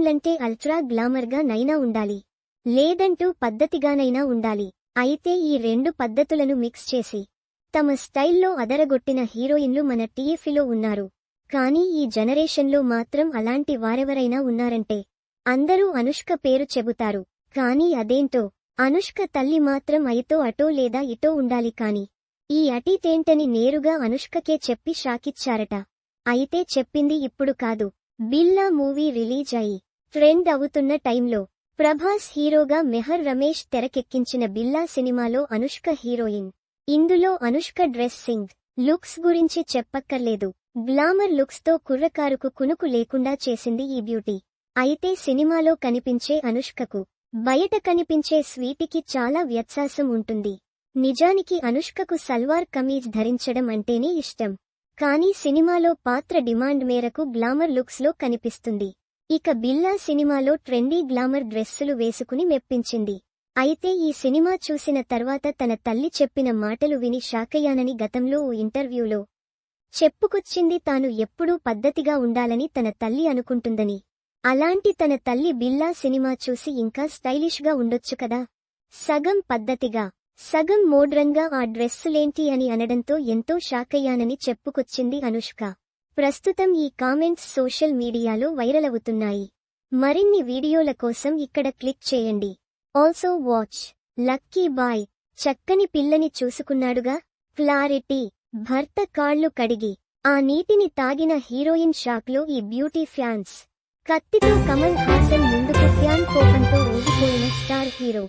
హీరోయిన్లంటే ultra గ్లామర్గా నైనా ఉండాలి. లేదంటూ పద్ధతిగానైనా ఉండాలి. అయితే ఈ రెండు పద్ధతులను మిక్స్ చేసి తమ స్టైల్లో అదరగొట్టిన హీరోయిన్లు మన టీఎఫ్లో ఉన్నారు. కానీ ఈ జనరేషన్లో మాత్రం అలాంటి వారెవరైనా ఉన్నారంటే అందరూ అనుష్క పేరు చెబుతారు. కానీ అదేంటో అనుష్క తల్లి మాత్రం అయితో అటో లేదా ఇటో ఉండాలి కాని ఈ అటీతేంటని నేరుగా అనుష్కకే చెప్పి షాకిచ్చారట. అయితే చెప్పింది ఇప్పుడు కాదు. బిల్లా మూవీ రిలీజ్ అయి ట్రెండ్ అవుతున్న టైంలో ప్రభాస్ హీరోగా మెహర్ రమేష్ తెరకెక్కించిన బిల్లా సినిమాలో అనుష్క హీరోయిన్. ఇందులో అనుష్క డ్రెస్సింగ్ లుక్స్ గురించి చెప్పక్కర్లేదు. గ్లామర్ లుక్స్తో కుర్రకారుకు కునుకు లేకుండా చేసింది ఈ బ్యూటీ. అయితే సినిమాలో కనిపించే అనుష్కకు బయట కనిపించే స్వీటికి చాలా వ్యత్యాసం ఉంటుంది. నిజానికి అనుష్కకు సల్వార్ కమీజ్ ధరించడం అంటేనే ఇష్టం. కానీ సినిమాలో పాత్ర డిమాండ్ మేరకు గ్లామర్ లుక్స్లో కనిపిస్తుంది. ఇక బిల్లా సినిమాలో ట్రెండీ గ్లామర్ డ్రెస్సులు వేసుకుని మెప్పించింది. అయితే ఈ సినిమా చూసిన తర్వాత తన తల్లి చెప్పిన మాటలు విని షాకయ్యానని గతంలో ఓ ఇంటర్వ్యూలో చెప్పుకొచ్చింది తాను ఎప్పుడూ పద్ధతిగా ఉండాలని తన తల్లి అనుకుంటుందని. అలాంటి తన తల్లి బిల్లా సినిమా చూసి ఇంకా స్టైలిష్గా ఉండొచ్చు కదా? సగం పద్ధతిగా సగం మోడ్రంగా ఆ డ్రెస్సులేంటి అని అనడంతో ఎంతో షాకయ్యానని చెప్పుకొచ్చింది అనుష్క. ప్రస్తుతం ఈ కామెంట్స్ సోషల్ మీడియాలో వైరల్ అవుతున్నాయి. మరిన్ని వీడియోల కోసం ఇక్కడ క్లిక్ చేయండి. ఆల్సో వాచ్ లక్కీ బాయ్ చక్కని పిల్లని చూసుకున్నాడుగా. క్లారిటీ భర్త కాళ్ళు కడిగి. ఆ నీటిని తాగిన హీరోయిన్ షాక్లో ఈ బ్యూటీ ఫ్యాన్స్. కత్తితో కమల్ హాసన్ ముందుకు ఫ్యాన్ కోపంతో ఊగిపోయిన స్టార్ హీరో.